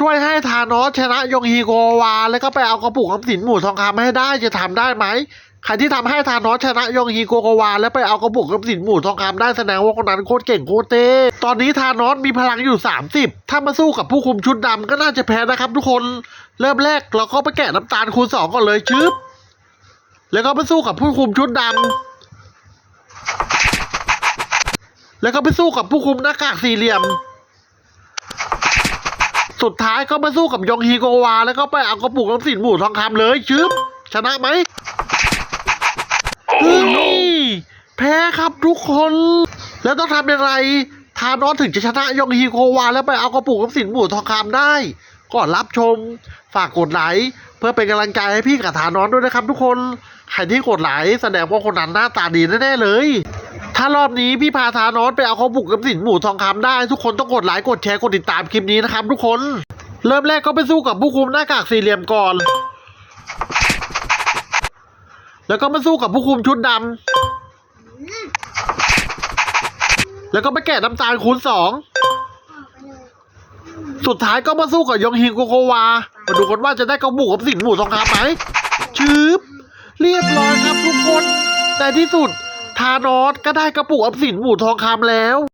ช่วยให้ธานอสชนะยงฮีโกวา แล้วก็ไปเอากระปุกออมสินหมู่ทองคำให้ได้จะทำได้ไหมใครที่ทำให้ธานอสชนะยงฮีโกวา แล้วไปเอากระปุกออมสินหมู่ทองคำได้แสดงว่าคนนั้นโคตรเก่งโคตรเท่ตอนนี้ธานอสมีพลังอยู่ 30 ถ้ามาสู้กับผู้คุมชุดดำก็น่าจะแพ้นะครับทุกคนเริ่มแรกเราก็ไปแกะน้ำตาลคูณสองก่อนเลยชึบแล้วก็ไปสู้กับผู้คุมชุดดำแล้วก็ไปสู้กับผู้คุมหน้ากากสี่เหลี่ยม สุดท้ายก็มาสู้กับยองฮีโกวา แล้วก็ไปเอากระปุกน้ำสินหมูทองคำเลยชึบชนะไหมเฮ้ยแพ้ครับทุกคน แล้วต้องทำยังไงทานอสถึงจะชนะยองฮีโกวา แล้วไปเอากระปุกน้ำสินหมูทองคำได้ก่อนรับชม ฝากกดไลค์เพื่อเป็นกำลังใจให้พี่กับทานอสด้วยนะครับทุกคน ใครที่กดไลค์แสดงว่าคนนั้นหน้าตาดีแน่ๆเลย ถ้ารอบนี้พี่พาทานอสไปเอาเขาบุกกับสินหมูทองคำได้ ทุกคนต้องกดไลค์กดแชร์กดติดตามคลิปนี้นะครับทุกคน เริ่มแรกก็ไปสู้กับผู้คุมหน้ากากสี่เหลี่ยมก่อน แล้วก็มาสู้กับผู้คุมชุดดำแล้วก็ไปแกะน้ำตาลคูณสองสุดท้ายก็มาสู้กับยองฮิงโกโกวา มาดูกันว่าจะได้กระบุกกับสินหมูทองคำไหมชืบเรียบร้อยครับทุกคนแต่ที่สุด ทานอสก็ได้กระปุกออมสินหมู่ทองคำแล้ว